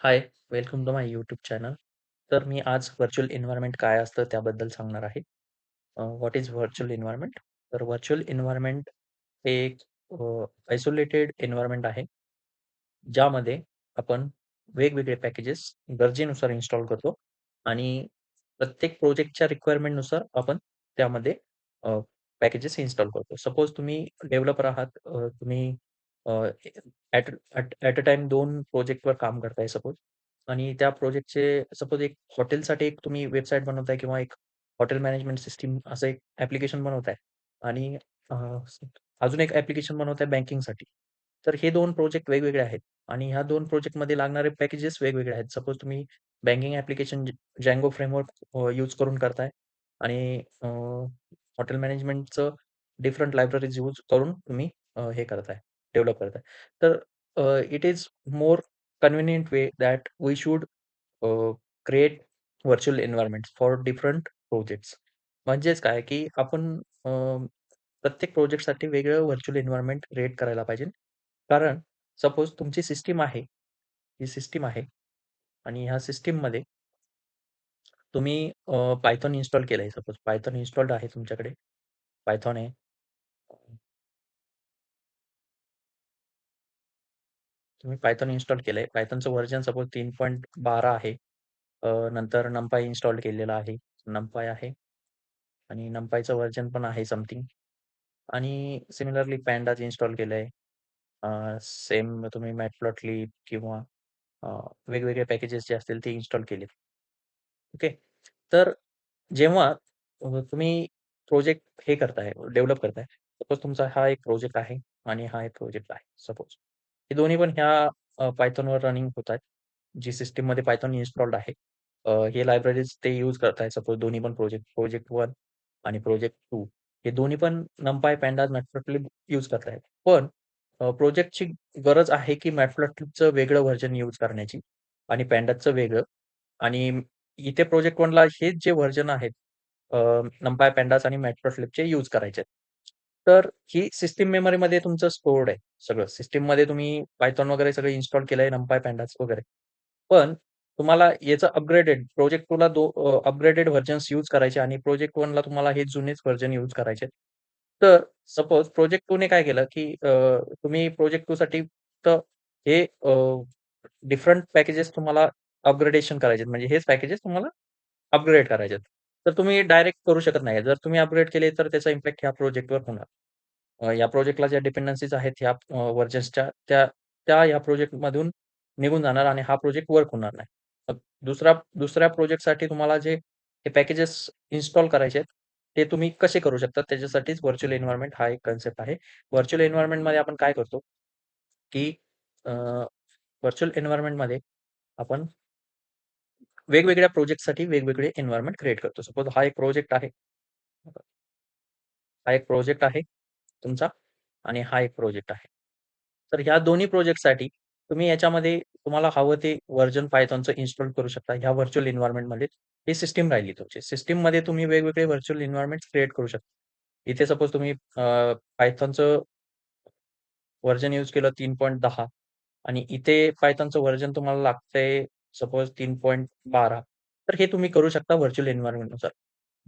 Hi, welcome to my YouTube channel. तर मी आज व्हर्च्युअल एन्व्हायर्नमेंट काय असतं त्याबद्दल सांगणार आहे. Uh, what is virtual environment? तर व्हर्च्युअल एन्व्हायर्नमेंट हे एक अ, आयसोलेटेड एन्व्हायर्नमेंट आहे. ज्यामध्ये आपण वेगवेगळे पॅकेजेस गरजेनुसार इन्स्टॉल करतो आणि प्रत्येक प्रोजेक्टच्या रिक्वायरमेंटनुसार आपण त्यामध्ये अ, पॅकेजेस इन्स्टॉल करतो. सपोज तुम्ही डेव्हलपर आहात, अ, तुम्ही ॲट ॲट अ टाइम 2 प्रोजेक्टवर काम करताय सपोज आणि त्या प्रोजेक्टचे सपोज एक हॉटेलसाठी एक तुम्ही वेबसाईट बनवताय किंवा एक हॉटेल मॅनेजमेंट सिस्टम असं एक ॲप्लिकेशन बनवताय. आणि अ, अजून एक ॲप्लिकेशन बनवताय बँकिंगसाठी. तर हे 2 प्रोजेक्ट वेगवेगळे आहेत. आणि ह्या 2 प्रोजेक्टमध्ये लागणारे पॅकेजेस वेगवेगळे आहेत. सपोज तुम्ही बँकिंग ॲप्लिकेशन Django फ्रेमवर्क अ, यूज करून करताय. आणि अ, हॉटेल मॅनेजमेंटचं डिफरंट लायब्ररीज यूज करून तुम्ही अ, हे करताय, डेव्हलप करताय. तर it is more convenient way that we should uh, create virtual environments for different projects. म्हणजेच काय, की आपण अ, प्रत्येक प्रोजेक्टसाठी वेगळं व्हर्च्युअल एन्व्हायर्नमेंट क्रिएट करायला पाहिजे. कारण सपोज तुमची सिस्टम आहे, ही सिस्टम आहे आणि ह्या सिस्टममध्ये तुम्ही अ, Python इन्स्टॉल केलंय सपोज Python इन्स्टॉल्ड आहे तुमच्याकडे. Python आहे. तुम्ही पायथन इन्स्टॉल केलंय. पायथनचं व्हर्जन सपोज 3.12 आहे. अ, नंतर नंपाय इन्स्टॉल केलेलं आहे. नंपाय आहे आणि नंपायचं व्हर्जन पण आहे समथिंग आणि सिमिलरली पॅन्डाज इन्स्टॉल केलंय. सेम तुम्ही मॅटप्लॉटली किंवा अ, वेगवेगळे पॅकेजेस जे असतील ते इन्स्टॉल केलेत. ओके. तर जेव्हा अ, तुम्ही प्रोजेक्ट हे करताय, डेव्हलप करताय. सपोज तुमचा हा एक प्रोजेक्ट आहे आणि हा एक प्रोजेक्ट आहे सपोज. हे दोन्ही पण ह्या पायथॉनवर रनिंग रनिंग होतायत. जी सिस्टममध्ये पायथॉन इन्स्टॉल्ड आहे. अ, हे लायब्ररीज ते यूज करतायत सपोज दोन्ही पण प्रोजेक्ट, प्रोजेक्ट वन आणि प्रोजेक्ट टू हे दोन्ही पण नंपाय पॅन्डाज Matplotlib यूज करतायत. पण प्रोजेक्टची गरज आहे की Matplotlibचं वेगळं व्हर्जन यूज करण्याची आणि पॅन्डाजचं वेगळं आणि इथे प्रोजेक्ट वनला हेच जे व्हर्जन आहेत नंपाय NumPy, आणि Matplotlibचे यूज करायचे आहेत. तर ही सिस्टम मेमरीमध्ये तुमचं स्टोअर्ड आहे सगळं. सिस्टममध्ये तुम्ही Python वगैरे सगळं इन्स्टॉल केलंय NumPy, Pandas वगैरे. पण तुम्हाला याचं अपग्रेडेड प्रोजेक्ट 2ला दो अ, अपग्रेडेड व्हर्जन्स यूज करायचे आणि प्रोजेक्ट 1ला तुम्हाला हे जुनेच व्हर्जन यूज करायचे आहेत. तर सपोज प्रोजेक्ट 2ने काय केलं, की अ, तुम्ही प्रोजेक्ट 2 साठी फक्त हे अ, डिफरंट पॅकेजेस तुम्हाला अपग्रेडेशन करायचे आहेत. म्हणजे हेच पॅकेजेस तुम्हाला अपग्रेड करायचे आहेत. तर तुम्ही डायरेक्ट करू शकत नाही. जर तुम्ही अपग्रेड केले तर त्याचा इम्पॅक्ट ह्या प्रोजेक्टवर होणार. अ, या प्रोजेक्टला ज्या डिपेंडन्सीज आहेत ह्या अ, व्हर्जन्सच्या त्या त्या ह्या प्रोजेक्टमधून निघून जाणार आणि हा प्रोजेक्ट वर्क होणार नाही. मग दुसरा दुसऱ्या प्रोजेक्टसाठी तुम्हाला जे हे पॅकेजेस इन्स्टॉल करायचे आहेत, ते तुम्ही कसे करू शकता त्याच्यासाठीच व्हर्च्युअल एन्व्हायर्नमेंट हा एक कन्सेप्ट आहे. व्हर्च्युअल एन्व्हायर्नमेंटमध्ये आपण काय करतो, की अ, व्हर्चुअल एन्व्हायर्नमेंटमध्ये आपण वेगवेगळ्या प्रोजेक्टसाठी वेगवेगळे एन्व्हायरमेंट क्रिएट करतो. सपोज हा एक प्रोजेक्ट आहे. हा एक प्रोजेक्ट आहे तुमचा आणि हा एक प्रोजेक्ट आहे. तर ह्या दोन्ही प्रोजेक्टसाठी तुम्ही याच्यामध्ये तुम्हाला हवं ते व्हर्जन पायथॉनचं इन्स्टॉल करू शकता. ह्या व्हर्च्युअल एन्व्हायर्नमेंटमध्ये ही सिस्टीम राहिली तुमची. सिस्टीममध्ये तुम्ही वेगवेगळे व्हर्च्युअल एन्व्हायर्नमेंट्स क्रिएट करू शकता. इथे सपोज तुम्ही पायथॉनचं व्हर्जन यूज केलं 3.10 आणि इथे पायथॉनचं व्हर्जन तुम्हाला लागतंय सपोज 3.12 तर हे तुम्ही करू शकता व्हर्च्युअल एन्व्हायरमेंटनुसार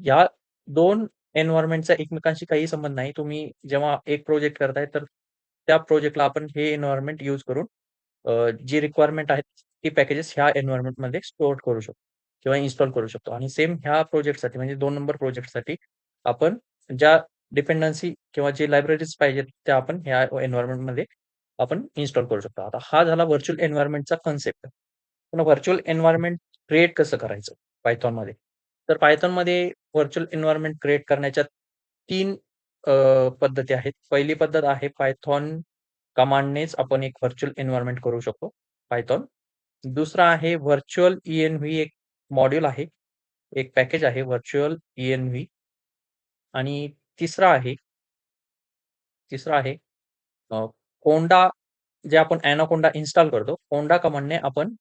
या दोन एन्व्हायरमेंटचा एकमेकांशी काही संबंध नाही. तुम्ही जेव्हा एक प्रोजेक्ट करताय, तर त्या प्रोजेक्टला आपण हे एन्व्हायरमेंट यूज करून जी रिक्वायरमेंट आहेत, ती पॅकेजेस ह्या एन्व्हायरमेंटमध्ये स्टोअर करू शकतो किंवा इन्स्टॉल करू शकतो आणि सेम ह्या प्रोजेक्टसाठी म्हणजे दोन नंबर प्रोजेक्टसाठी आपण ज्या डिपेंडन्सी किंवा जे लायब्ररीज पाहिजेत, त्या आपण ह्या एन्व्हायरमेंटमध्ये आपण इन्स्टॉल करू शकतो. आता हा झाला व्हर्च्युअल एन्व्हायरमेंटचा कन्सेप्ट. पण व्हर्च्युअल एन्व्हायरमेंट क्रिएट कसं करायचं पायथॉनमध्ये? तर पायथॉनमध्ये व्हर्च्युअल एन्व्हायरमेंट क्रिएट करण्याच्या 3 अ, पद्धती आहेत. पहिली पद्धत आहे पायथॉन कमांडनेच आपण एक व्हर्च्युअल एन्व्हायरमेंट करू शकतो पायथॉन दुसरा आहे व्हर्च्युअल ईएन व्ही एक मॉड्यूल आहे. एक पॅकेज आहे व्हर्च्युअल ईएन व्ही आणि तिसरा आहे तिसरा आहे अ, कोंडा जे आपण Anaconda इन्स्टॉल करतो. कोंडा कमांडने आपण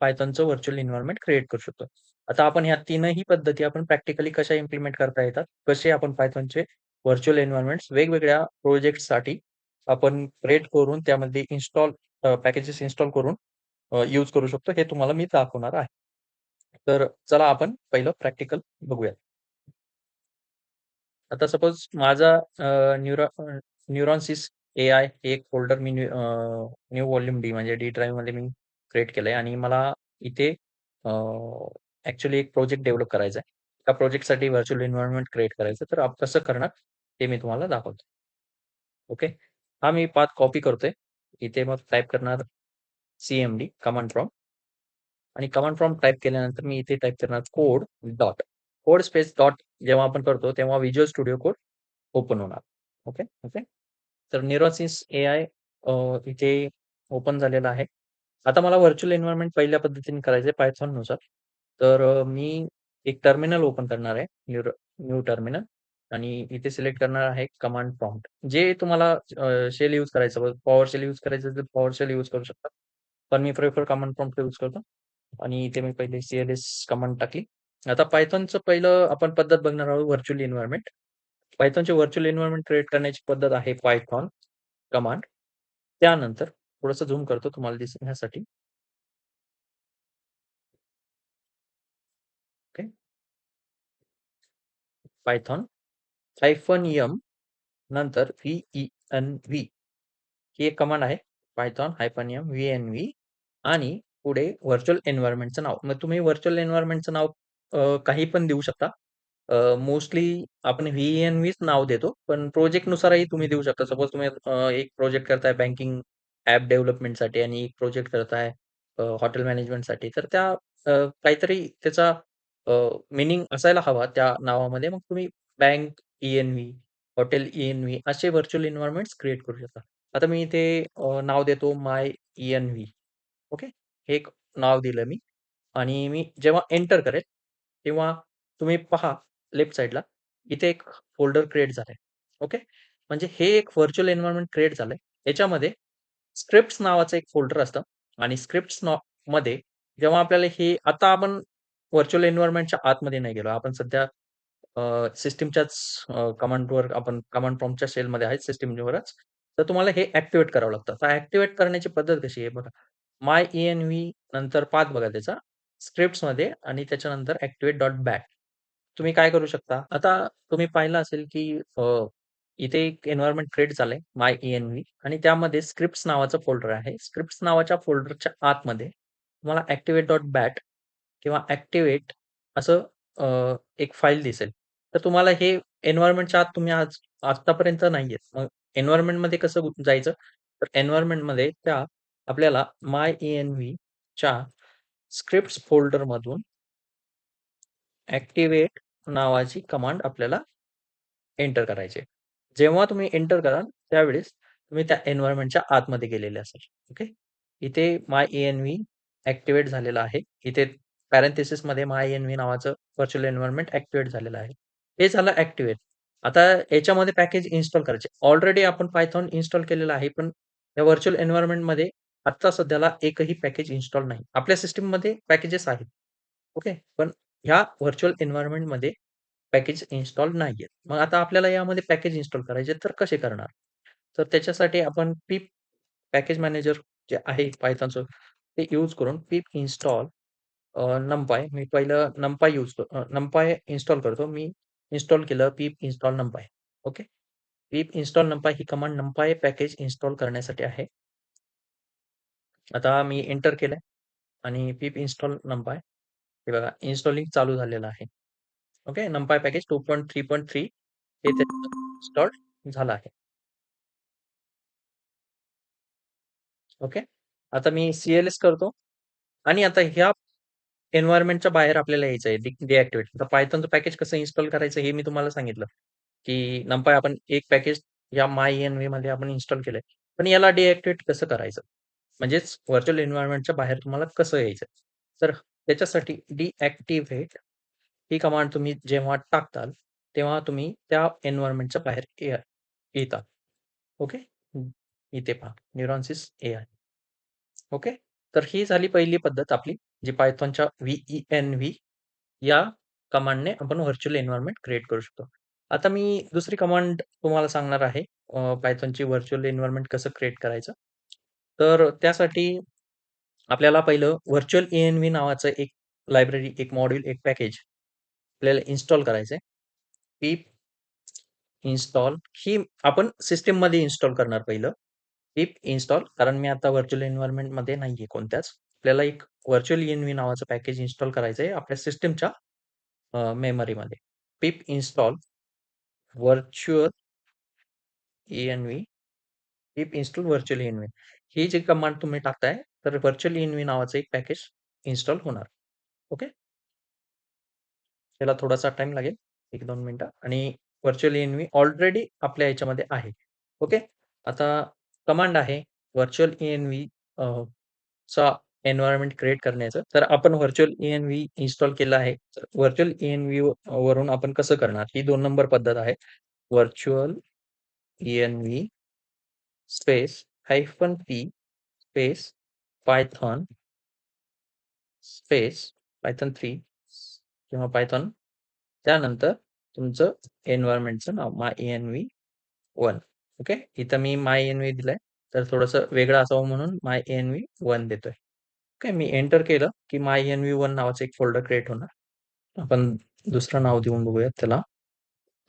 Pythonचं व्हर्च्युअल इन्व्हायरमेंट क्रिएट करू शकतो. आता आपण ह्या तीनही पद्धती आपण प्रॅक्टिकली कशा इम्प्लिमेंट करता येतात, कसे आपण पायथनचे व्हर्च्युअल एन्व्हायरमेंट वेगवेगळ्या प्रोजेक्टसाठी आपण क्रिएट करून त्यामध्ये इन्स्टॉल पॅकेजेस इन्स्टॉल करून यूज करू शकतो हे तुम्हाला मी दाखवणार आहे. तर चला आपण पहिलं प्रॅक्टिकल बघूयात. आता सपोज माझा न्यूरा न्यूरॉन्सिस ए आय एक फोल्डर मी न्यू अ, न्यू व्हॉल्यूम डी म्हणजे डी ड्राईव्हमध्ये मी क्रिएट केलंय आणि मला इथे ऍक्च्युली एक प्रोजेक्ट डेव्हलप करायचा आहे. त्या प्रोजेक्टसाठी व्हर्च्युअल एन्व्हायरमेंट क्रिएट करायचं तर आप कसं करणार ते मी तुम्हाला दाखवतो. ओके. हा मी पाथ कॉपी करतोय. इथे मग टाईप करणार सीएमडी कमांड फ्रॉम आणि कमांड फ्रॉम टाईप केल्यानंतर मी इथे टाईप करणार code dot code space dot जेव्हा आपण करतो तेव्हा व्हिज्युअल स्टुडिओ कोड ओपन होणार. Okay, okay. तर निरोसिस ए आय इथे ओपन झालेला आहे. आता मला व्हर्च्युअल एन्व्हायर्नमेंट पहिल्या पद्धतीने करायचं आहे Pythonनुसार. तर अ, मी एक टर्मिनल ओपन करणार आहे. न्यू न्यू टर्मिनल आणि इथे सिलेक्ट करणार आहे कमांड प्रॉम्प्ट. जे तुम्हाला अ, शेल यूज करायचं पॉवर शेल यूज करायचं तर पॉवर शेल यूज करू शकता. पण मी प्रेफर कमांड प्रॉम्प्ट यूज करतो आणि इथे मी पहिले सीएलएस कमांड टाकली. आता पायथॉनचं पहिलं आपण पद्धत बघणार आहोत व्हर्च्युअल एन्व्हायर्नमेंट. पायथॉनचे व्हर्च्युअल एन्व्हायर्नमेंट क्रिएट करण्याची पद्धत आहे पायथॉन कमांड. त्यानंतर थोडंसं झूम करतो तुम्हाला दिसण्यासाठी. ओके. पायथॉन हायफन यम नंतर व्ही-ई-एन-व्ही ही एक कमांड आहे. पायथॉन हायफन यम व्ही-एन-व्ही आणि पुढे व्हर्च्युअल एन्व्हायरमेंटचं नाव. मग तुम्ही व्हर्च्युअल एन्व्हायरमेंटचं नाव काही पण देऊ शकता. मोस्टली आपण व्ही-एन-व्हीच नाव देतो. पण प्रोजेक्टनुसारही तुम्ही देऊ शकता. सपोज तुम्ही एक प्रोजेक्ट करताय बँकिंग ॲप डेव्हलपमेंटसाठी आणि एक प्रोजेक्ट करत अ, हॉटेल मॅनेजमेंटसाठी. तर त्या अ, काहीतरी त्याचा अ, मीनिंग असायला हवा त्या नावामध्ये. मग तुम्ही bank E N V, hotel E N V असे व्हर्चुअल एन्व्हायर्नमेंट्स क्रिएट करू शकता. आता मी इथे अ, नाव देतो माय ई-एन-व्ही. ओके. हे एक नाव दिलं मी आणि मी जेव्हा एंटर करेल, तेव्हा तुम्ही पहा लेफ्ट साइडला इथे एक फोल्डर क्रिएट झालंय. ओके. म्हणजे हे एक व्हर्चुअल एन्व्हायर्नमेंट क्रिएट झालंय. याच्यामध्ये स्क्रिप्ट्स नावाचं एक फोल्डर असतं आणि स्क्रिप्ट्समध्ये जेव्हा आपल्याला हे आता आपण व्हर्च्युअल एन्व्हायरमेंटच्या आतमध्ये नाही गेलो. आपण सध्या सिस्टीमच्याच कमांडवर आपण कमांड प्रॉम्प्टच्या सेलमध्ये आहेत सिस्टीमवरच तर तुम्हाला हे ऍक्टिवेट करावं लागतं. तर ॲक्टिव्हेट करण्याची पद्धत कशी आहे बघा. माय ई-एन-व्ही नंतर पाथ बघा त्याचा स्क्रिप्ट्समध्ये आणि त्याच्यानंतर ऍक्टिव्हेट डॉट बॅक. तुम्ही काय करू शकता? आता तुम्ही पाहिलं असेल की इथे एक एन्व्हायरमेंट क्रिएट झालंय माय ई-एन-व्ही आणि त्यामध्ये स्क्रिप्ट्स नावाचं फोल्डर आहे. स्क्रिप्ट्स नावाच्या फोल्डरच्या आतमध्ये तुम्हाला ऍक्टिव्हेट डॉट बॅट किंवा ऍक्टिव्हेट असं अ, एक फाईल दिसेल. तर तुम्हाला हे एन्व्हायरमेंटच्या आत तुम्ही आज आतापर्यंत नाहीयेत. मग एन्व्हायर्नमेंटमध्ये कसं गु जायचं? तर एन्व्हायर्नमेंटमध्ये त्या आपल्याला माय ई-एन-व्हीच्या स्क्रिप्ट्स फोल्डरमधून ऍक्टिवेट नावाची कमांड आपल्याला एंटर करायची आहे. जेव्हा तुम्ही एंटर कराल, त्यावेळेस तुम्ही त्या एन्व्हायरमेंटच्या आतमध्ये गेलेले असाल. ओके. इथे my A N V activate झालेला आहे. इथे पॅरेंथेसिसमध्ये माय एन व्ही नावाचं व्हर्च्युअल एन्व्हायरमेंट ऍक्टिवेट झालेलं आहे. हे झालं ऍक्टिव्हेट आता याच्यामध्ये पॅकेज इन्स्टॉल करायचे. ऑलरेडी आपण पायथॉन इन्स्टॉल केलेलं आहे, पण या व्हर्चुअल एन्व्हायर्नमेंटमध्ये आत्ता सध्याला एकही पॅकेज इन्स्टॉल नाही. आपल्या सिस्टीममध्ये पॅकेजेस आहेत. ओके. पण ह्या व्हर्चुअल एन्व्हायर्नमेंटमध्ये पॅकेज इन्स्टॉल नाहीयेत. मग आता आपल्याला यामध्ये पॅकेज इन्स्टॉल करायचे तर कसे करणार? तर त्याच्यासाठी आपण पीप पॅकेज मॅनेजर जे आहे Pythonचं ते यूज करून पिप इन्स्टॉल अ, NumPy मी पहिलं NumPy यूज अ, NumPy इन्स्टॉल करतो. मी इन्स्टॉल केलं pip install NumPy. Okay. Pip install NumPy ही कमांड NumPy पॅकेज इन्स्टॉल करण्यासाठी आहे. आता मी एंटर केलंय आणि पिप इन्स्टॉल NumPy हे बघा इन्स्टॉलिंग चालू झालेलं आहे. ओके. नंपाय पॅकेज 2.3.3 हे इन्स्टॉल झालं आहे. ओके. आता मी सी-एल-एस करतो आणि आता ह्या एन्व्हायरमेंटच्या बाहेर आपल्याला यायचं आहे, डि आता Pythonचं पॅकेज कसं इन्स्टॉल करायचं हे मी तुम्हाला सांगितलं, की नंपाय आपण एक पॅकेज या माय एन वे मध्ये आपण इन्स्टॉल केलंय. पण याला डिॲक्टिव्हेट कसं करायचं? म्हणजेच व्हर्च्युअल एन्व्हायरमेंटच्या बाहेर तुम्हाला कसं यायचं? तर त्याच्यासाठी डिॲक्टिव्हेट ही कमांड तुम्ही जेव्हा टाकताल, तेव्हा तुम्ही त्या एन्व्हायरमेंटच्या बाहेर ये येता. ओके. इथे पहा न्यूरॉन्सिस आय ओके. तर ही झाली पहिली पद्धत आपली, जी पायथॉनच्या व्ही-ई-एन-व्ही या कमांडने आपण व्हर्च्युअल एन्व्हायरमेंट क्रिएट करू शकतो. आता मी दुसरी कमांड तुम्हाला सांगणार आहे पायथॉनची व्हर्च्युअल एन्व्हायरमेंट कसं क्रिएट करायचं. तर त्यासाठी आपल्याला पहिलं व्हर्च्युअल एन व्ही नावाचं एक लायब्ररी, एक मॉड्यूल, एक पॅकेज आपल्याला इन्स्टॉल करायचंय. पीप इन्स्टॉल ही आपण सिस्टीममध्ये इन्स्टॉल करणार पहिलं. पीप इन्स्टॉल कारण मी आता व्हर्च्युअल एन्व्हायरमेंटमध्ये नाही नाहीये कोणत्याच. आपल्याला एक व्हर्च्युअल ए-एन-व्ही नावाचं पॅकेज इन्स्टॉल करायचंय आपल्या सिस्टीमच्या मेमरीमध्ये. Pip install virtual E N V, pip install virtual E N V ही जी कमांड तुम्ही टाकताय, तर व्हर्च्युअल इन व्ही नावाचं एक पॅकेज इन्स्टॉल होणार. ओके. त्याला थोडासा टाइम लागेल. एक दोन मिनटं आणि व्हर्च्युअल ए-एन-व्ही ऑलरेडी आपल्या याच्यामध्ये आहे. ओके. आता कमांड आहे व्हर्च्युअल ए-एन-व्ही चा एन्व्हायरमेंट क्रिएट करण्याचं. तर आपण व्हर्च्युअल ए-एन-व्ही इन्स्टॉल केलं आहे. तर व्हर्चुअल एनवी वरून आपण कसं करणार? ही दोन नंबर पद्धत आहे. Virtual E N V space hyphen P space Python space Python three किंवा पायथॉन त्यानंतर तुमचं एन्व्हायरमेंटचं नाव my N V one okay. इथं मी माय एन व्ही दिलाय तर थोडंसं वेगळं असावं म्हणून माय एन व्ही वन देतोय. ओके. मी एंटर केलं, की माय एन व्ही वन नावाचं एक फोल्डर क्रिएट होणार. आपण दुसरं नाव देऊन बघूयात त्याला.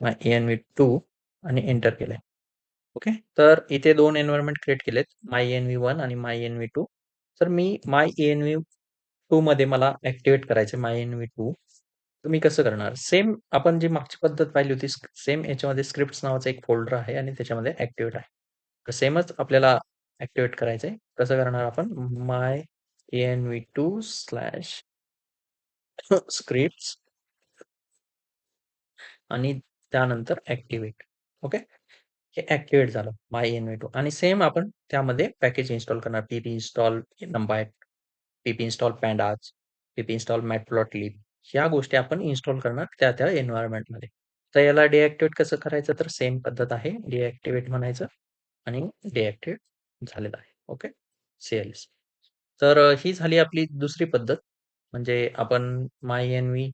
माय एन व्ही टू आणि एंटर केलंय. ओके. तर इथे दोन एन्व्हायरमेंट क्रिएट केलेत. माय एन व्ही वन आणि माय एन व्ही टू तर मी माय एन व्ही टू मध्ये मला ऍक्टिवेट करायचे माय एन व्ही टू तुम्ही कसं करणार? सेम आपण जी मागची पद्धत पाहिली होती, सेम याच्यामध्ये स्क्रिप्ट्स नावाचं एक फोल्डर आहे आणि त्याच्यामध्ये ऍक्टिवेट आहे. तर सेमच आपल्याला ऍक्टिवेट करायचंय. कसं करणार आपण? My N V two slash scripts आणि त्यानंतर ऍक्टिव्हेट ओके. हे ऍक्टिवेट झालं माय एन व्ही टू आणि सेम आपण त्यामध्ये पॅकेज इन्स्टॉल करणार. Pip install NumPy pip install pandas pip install lip ह्या गोष्टी आपण इन्स्टॉल करणार त्या-त्या एन्व्हायरमेंटमध्ये तर याला डिॲक्टिवेट कसं करायचं? तर सेम पद्धत आहे. डिॲक्टिवेट म्हणायचं आणि डिॲक्टिवेट झालेलं आहे. ओके. सीएलएस. तर ही झाली आपली दुसरी पद्धत. म्हणजे आपण माय एन व्ही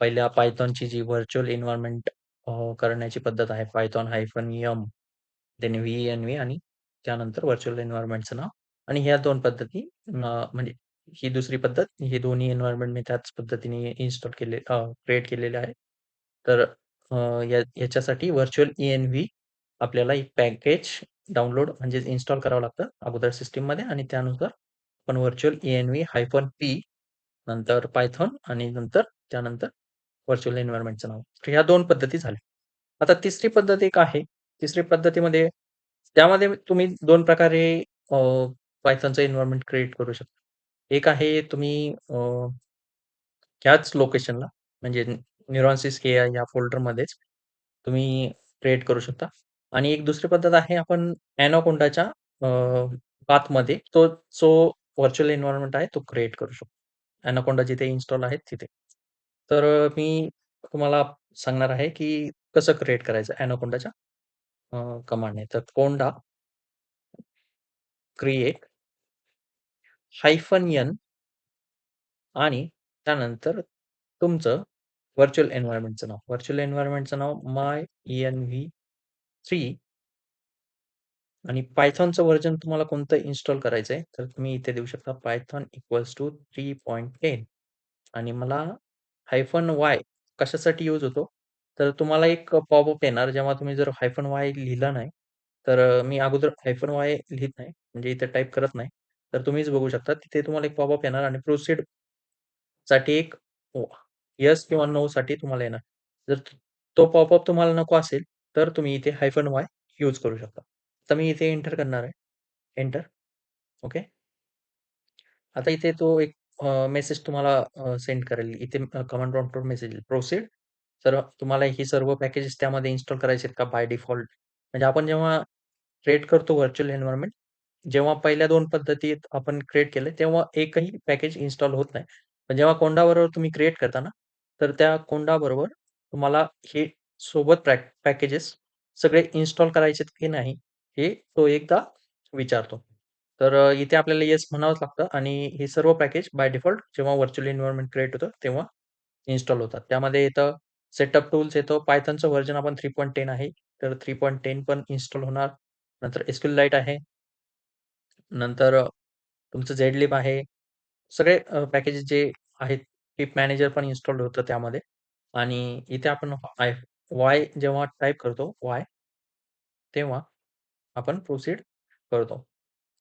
पहिल्या पायथॉनची जी व्हर्च्युअल एन्व्हायरमेंट करण्याची पद्धत आहे. Python hyphen M then V N V आणि त्यानंतर व्हर्च्युअल एन्व्हायरमेंटचं नाव आणि ह्या दोन पद्धती म्हणजे ही दुसरी पद्धत, हे दोन्ही एन्व्हायर्नमेंट मी त्याच पद्धतीने इन्स्टॉल केले अ, क्रिएट केलेले आहे. तर अ, या याच्यासाठी व्हर्चुअल ई-एन-व्ही आपल्याला एक पॅकेज डाउनलोड म्हणजे इन्स्टॉल करावं लागतं अगोदर सिस्टममध्ये आणि त्यानुसार आपण virtual E N V hyphen P नंतर पायथॉन आणि नंतर त्यानंतर व्हर्चुअल एन्व्हायर्नमेंटचं नाव. तर ह्या 2 पद्धती झाल्या. आता तिसरी पद्धत एक आहे. तिसरी पद्धतीमध्ये त्यामध्ये तुम्ही 2 प्रकारे अ, पायथॉनचं एन्व्हायर्नमेंट क्रिएट करू शकता. एक आहे तुम्ही अ, ह्याच लोकेशनला म्हणजे न्यूरॉन्सिस आय या फोल्डरमध्येच तुम्ही क्रिएट करू शकता आणि एक दुसरी पद्धत आहे आपण एनाकोंडाच्या अ, पाथमध्ये तो जो व्हर्च्युअल एन्व्हायरमेंट आहे तो क्रिएट करू शकतो. एनाकोंडा जिथे इन्स्टॉल आहे तिथे. तर अ, मी तुम्हाला सांगणार आहे, की कसं क्रिएट करायचं एनाकोंडाच्या अ, कमांडने. तर कोंडा क्रिएट हायफन एन आणि त्यानंतर तुमचं व्हर्च्युअल एन्व्हायरमेंटचं नाव. व्हर्च्युअल एन्व्हायरमेंटचं नाव माय एन व्ही थ्री आणि पायथॉनचं व्हर्जन तुम्हाला कोणतं इन्स्टॉल करायचंय, तर तुम्ही इथे देऊ शकता पायथॉन इक्वल्स टू 3.10 आणि मला हायफन वाय कशासाठी यूज होतो? तर तुम्हाला एक पॉपअप येणार जेव्हा तुम्ही जर हायफन वाय लिहिला नाही, तर मी अगोदर हायफन वाय लिहित नाही, म्हणजे इथे टाइप करत नाही. तर तुम्हीच बघू शकता तिथे तुम्हाला एक पॉपअप येणार आणि प्रोसीडसाठी एक यस किंवा नो साठी तुम्हाला येणार. जर तो पॉपअप तुम्हाला नको असेल, तर तुम्ही इथे हायफन वाय यूज करू शकता. तर मी इथे एंटर करणार आहे. एंटर. ओके. आता इथे तो एक मेसेज तुम्हाला सेंड करेल. इथे कमांड प्रॉम्प्टवर मेसेज येईल. प्रोसीड. तर तुम्हाला ही सर्व पॅकेजेस त्यामध्ये इन्स्टॉल करायचे आहेत का बाय डिफॉल्ट? म्हणजे आपण जेव्हा क्रिएट करतो व्हर्च्युअल एन्व्हायरमेंट जेव्हा पहिल्या 2 पद्धतीत आपण क्रिएट केलं, तेव्हा एकही पॅकेज इन्स्टॉल होत नाही. पण जेव्हा कोंडाबरोबर तुम्ही क्रिएट करता ना, तर त्या कोंडाबरोबर तुम्हाला हे सोबत पॅक पॅकेजेस सगळे इन्स्टॉल करायचेत की नाही, हे तो एकदा विचारतो. तर अ, इथे आपल्याला येस म्हणावंच लागतं आणि हे सर्व पॅकेज बाय डिफॉल्ट जेव्हा व्हर्च्युअल एन्व्हायर्नमेंट क्रिएट होतं, तेव्हा इन्स्टॉल होतात. त्यामध्ये येतं सेटअप टूल्स येतं. पायथॉनचं व्हर्जन आपण 3.10 आहे. तर 3.10 पण इन्स्टॉल होणार. नंतर SQLite आहे. नंतर तुमचं झेडलिप आहे. सगळे अ, पॅकेजेस जे आहेत, टिप मॅनेजर पण इन्स्टॉल्ड होतं त्यामध्ये आणि इथे आपण आय वाय जेव्हा टाइप करतो वाय तेव्हा आपण प्रोसीड करतो.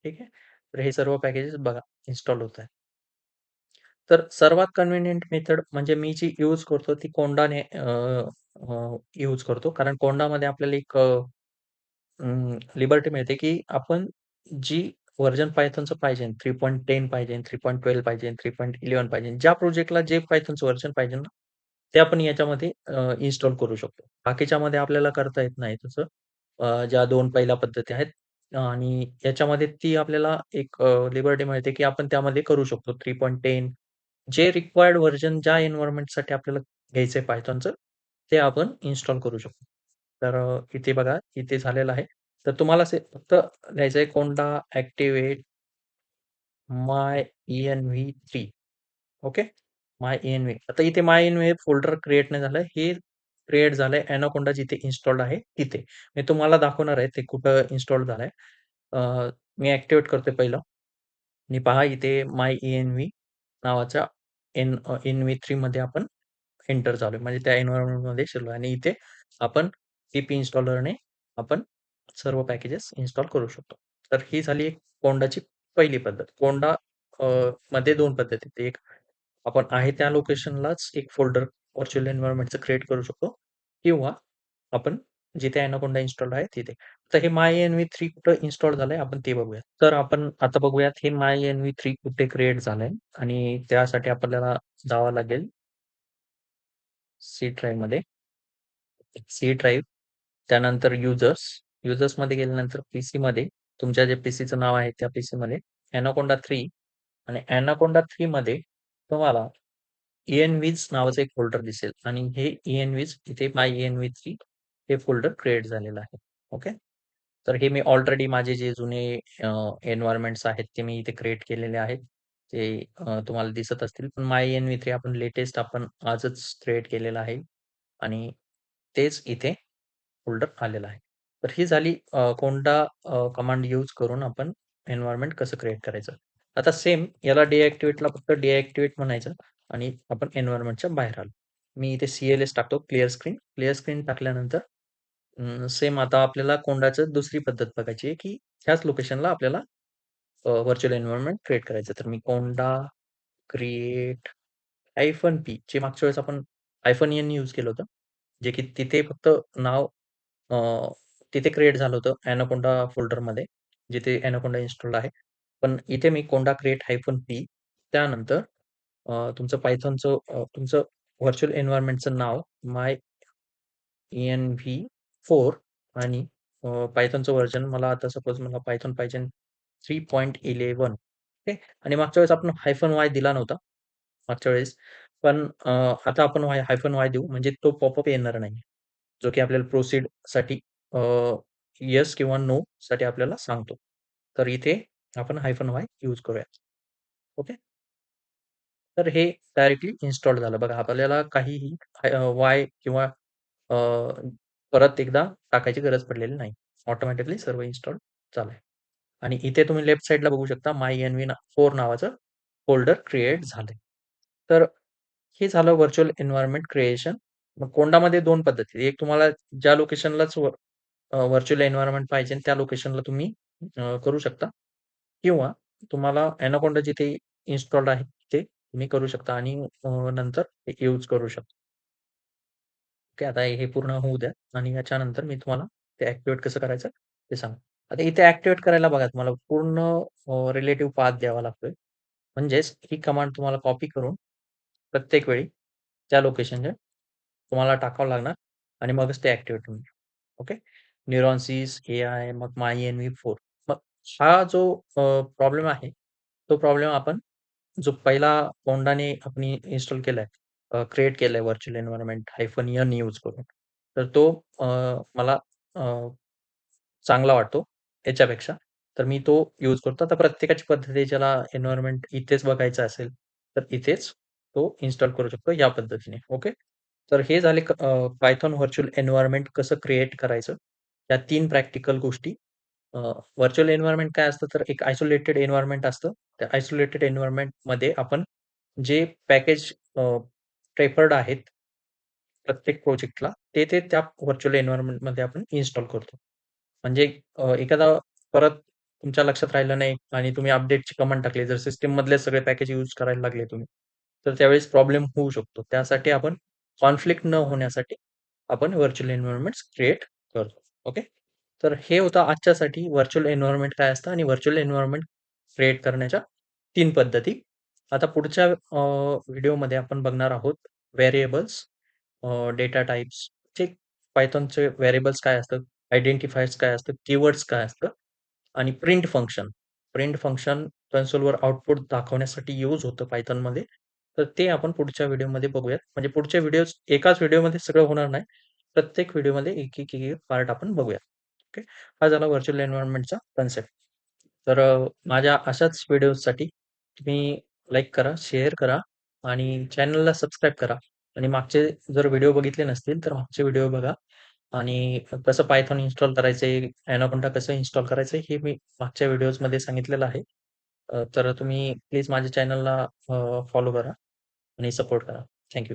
ठीक आहे. तर हे सर्व पॅकेजेस बघा इन्स्टॉल होत आहे. तर सर्वात कन्व्हिनियंट मेथड म्हणजे मी जी यूज करतो ती कोंडाने अ, अ, यूज करतो. कारण कोंडामध्ये आपल्याला एक अ, अं, लिबर्टी मिळते, की आपण जी व्हर्जन पायथनचं पाहिजे 3.10 पाहिजे, 3.12 पाहिजे, 3.11 पाहिजे. ज्या प्रोजेक्टला जे पायथनचं व्हर्जन पाहिजे ना, ते आपण याच्यामध्ये इन्स्टॉल करू शकतो. बाकीच्यामध्ये आपल्याला करता येत नाही तसं. ज्या दोन पहिल्या पद्धती आहेत आणि याच्यामध्ये ती आपल्याला एक लिबर्टी मिळते, की आपण त्यामध्ये करू शकतो 3.10 जे रिक्वायर्ड व्हर्जन ज्या एन्व्हायरमेंटसाठी आपल्याला घ्यायचंय पायथॉनचं ते आपण इन्स्टॉल करू शकतो. तर इथे बघा, इथे झालेलं आहे. तर तुम्हाला असे फक्त लिहायचंय conda activate MyEnv3 okay. My N V आता इथे my N V folder create नाही झालंय. हे क्रिएट झालंय एनाकोंडा जिथे इन्स्टॉल्ड आहे तिथे. मी तुम्हाला दाखवणार आहे ते कुठं इन्स्टॉल झालंय. मी ऍक्टिव्हेट करतोय पहिलं आणि पहा इथे माय एन व्ही नावाच्या एन व्ही थ्री मध्ये आपण एंटर झालोय. म्हणजे त्या एन्व्हायर्नमेंटमध्ये शिरलो आणि इथे आपण पीपी इन्स्टॉलरने आपण सर्व पॅकेजेस इन्स्टॉल करू शकतो. तर ही झाली एक कोंडाची पहिली पद्धत. कोंडा अ, मध्ये दोन पद्धती आहेत. एक आपण आहे त्या लोकेशनलाच एक फोल्डर व्हर्च्युअल एन्व्हायरमेंटचं क्रिएट करू शकतो किंवा आपण जिथे Anaconda इन्स्टॉल आहे तिथे. तर हे MyEnv3 कुठं इन्स्टॉल झालंय आपण ते बघूया. तर आपण आता बघूयात हे माय एन व्ही थ्री कुठे क्रिएट झालंय आणि त्यासाठी आपल्याला जावं लागेल सी ड्राईव्हमध्ये सी ड्राईव्ह, त्यानंतर युजर्स, युजर्समध्ये गेल्यानंतर पीसीमध्ये तुमच्या जे पीसीचं नाव आहे त्या पीसीमध्ये Anaconda 3 आणि Anaconda 3 मध्ये तुम्हाला enviz नावाचं एक फोल्डर दिसेल आणि हे enviz इथे MyEnv3 हे फोल्डर क्रिएट झालेलं आहे. ओके. तर हे मी ऑलरेडी माझे जे जुने एन्व्हायरमेंट्स आहेत ते मी इथे क्रिएट केलेले आहेत. ते तुम्हाला दिसत असतील. पण माय एनवी थ्री आपण लेटेस्ट आपण आजच क्रिएट केलेलं आहे आणि तेच इथे फोल्डर आलेलं आहे. तर ही झाली कोणता कोंडा कमांड यूज करून आपण एन्व्हायरमेंट कसं क्रिएट करायचं. आता सेम याला डिॲक्टिव्हेटला फक्त डिॲक्टिव्हेट म्हणायचं आणि आपण एन्व्हायरमेंटच्या बाहेर आलो. मी इथे सी-एल-एस टाकतो क्लिअर स्क्रीन. क्लिअर स्क्रीन टाकल्यानंतर सेम आता आपल्याला कोंडाचं दुसरी पद्धत बघायची आहे, की ह्याच लोकेशनला आपल्याला व्हर्च्युअल एन्व्हायरमेंट क्रिएट करायचं. तर मी कोंडा क्रिएट आयफन पी जे मागच्या वेळेस आपण आयफन एन यूज केलं होतं. जे की तिथे फक्त नाव तिथे क्रिएट झालं होतं Anaconda फोल्डरमध्ये, जिथे Anaconda इन्स्टॉल्ड आहे. पण इथे मी कोंडा क्रिएट हायफन पी त्यानंतर अ, तुमचं पायथॉनचं अ, तुमचं व्हर्च्युअल एन्व्हायरमेंटचं नाव माय एन व्ही फोर आणि अ, Pythonचं व्हर्जन मला आता सपोज मला पायथॉन पाहिजे 3.11 ओके. आणि मागच्या वेळेस आपण हायफन वाय दिला नव्हता. मागच्या वेळेस. पण अ, आता आपण वाय हायफन वाय देऊ म्हणजे तो पॉपअप येणार नाही. जो की आपल्याला प्रोसीडसाठी अ, येस किंवा नो साठी आपल्याला सांगतो. तर इथे आपण हायफन वाय यूज करूया ओके. तर हे डायरेक्टली इन्स्टॉल झालं. बघा आपल्याला काहीही अ, वाय किंवा अ, परत एकदा टाकायची गरज पडलेली नाही. ऑटोमॅटिकली सर्व इन्स्टॉल झालंय. आणि इथे तुम्ही लेफ्ट साइडला बघू शकता MyEnv4 नावाचं फोल्डर क्रिएट झालंय. तर हे झालं व्हर्चुअल एन्व्हायर्नमेंट क्रिएशन. मग कोंडामध्ये 2 पद्धती. एक तुम्हाला ज्या लोकेशनलाच व व्हर्च्युअल एन्व्हायरमेंट पाहिजे त्या लोकेशनला तुम्ही अ, करू शकता किंवा तुम्हाला Anaconda जिथे इन्स्टॉल्ड आहे तिथे तुम्ही करू शकता आणि अ, नंतर ते यूज करू शकता. ओके. आता हे पूर्ण होऊ द्या आणि याच्यानंतर मी तुम्हाला ते ॲक्टिव्हेट कसं करायचं ते सांगतो. आता इथे ॲक्टिव्हेट करायला बघा तुम्हाला पूर्ण अ, रिलेटिव्ह पाथ द्यावा लागतोय. म्हणजेच ही कमांड तुम्हाला कॉपी करून प्रत्येक वेळी त्या लोकेशनच्या तुम्हाला टाकावं लागणार आणि मगच ते ॲक्टिव्हेट होईल. ओके. न्यूरॉन्सिस, आहे मग माय एन व्ही फोर मग हा जो प्रॉब्लेम आहे, तो प्रॉब्लेम आपण जो पहिला कोंडाने आपण इन्स्टॉल केलाय, क्रिएट केलंय virtual environment hyphen N use करून. तर तो मला चांगला वाटतो याच्यापेक्षा. तर मी तो यूज करतो. आता प्रत्येकाची पद्धती ज्याला एन्व्हायरमेंट इथेच बघायचं असेल, तर इथेच तो इन्स्टॉल करू शकतो या पद्धतीने. ओके. तर हे झाले पायथॉन व्हर्च्युअल एन्व्हायरमेंट कसं क्रिएट करायचं. या तीन प्रॅक्टिकल गोष्टी व्हर्च्युअल एन्व्हायरमेंट काय असतं, तर एक आयसोलेटेड एन्व्हायरमेंट असतं. त्या आयसोलेटेड एन्व्हायरमेंटमध्ये आपण जे पॅकेज प्रेफर्ड आहेत प्रत्येक प्रोजेक्टला, ते, ते त्या व्हर्च्युअल एन्व्हायरमेंटमध्ये आपण इन्स्टॉल करतो. म्हणजे एखादा परत तुमच्या लक्षात राहिलं नाही आणि तुम्ही अपडेटची कमांड टाकली, जर सिस्टममधले सगळे पॅकेज यूज करायला लागले तुम्ही, तर त्यावेळेस प्रॉब्लेम होऊ शकतो. त्यासाठी आपण कॉन्फ्लिक्ट न होण्यासाठी आपण व्हर्च्युअल एन्व्हायरमेंट क्रिएट करतो. ओके. तर हे होतं आजच्यासाठी व्हर्च्युअल एन्व्हायरमेंट काय असतं आणि व्हर्च्युअल एन्व्हायरमेंट क्रिएट करण्याच्या तीन पद्धती. आता पुढच्या व्हिडिओमध्ये आपण बघणार आहोत व्हेरिएबल्स, डेटा टाइप्स चे पायथॉनचे व्हेरिएबल्स काय असतात, आयडेंटिफायर्स काय असतात, कीवर्ड्स काय असतं आणि प्रिंट फंक्शन. प्रिंट फंक्शन कन्सोलवर आउटपुट दाखवण्यासाठी यूज होतं पायथॉनमध्ये तर ते आपण पुढच्या व्हिडिओमध्ये बघूयात. म्हणजे पुढच्या व्हिडिओ एकाच व्हिडिओमध्ये सगळं होणार नाही. प्रत्येक व्हिडिओमध्ये एक, एक, एक, एक पार्ट आपण बघूया. ओके. हा झाला व्हर्च्युअल एन्व्हायरमेंटचा कन्सेप्ट. तर माझ्या अशाच व्हिडिओसाठी तुम्ही लाईक करा, शेअर करा आणि चॅनलला सबस्क्राईब करा आणि मागचे जर व्हिडिओ बघितले नसतील, तर मागचे व्हिडिओ बघा आणि कसं पायथॉन इन्स्टॉल करायचंय, Anaconda कसं इन्स्टॉल करायचंय, हे मी मागच्या व्हिडिओजमध्ये सांगितलेलं आहे. तर तुम्ही प्लीज माझ्या चॅनलला फॉलो करा आणि सपोर्ट करा.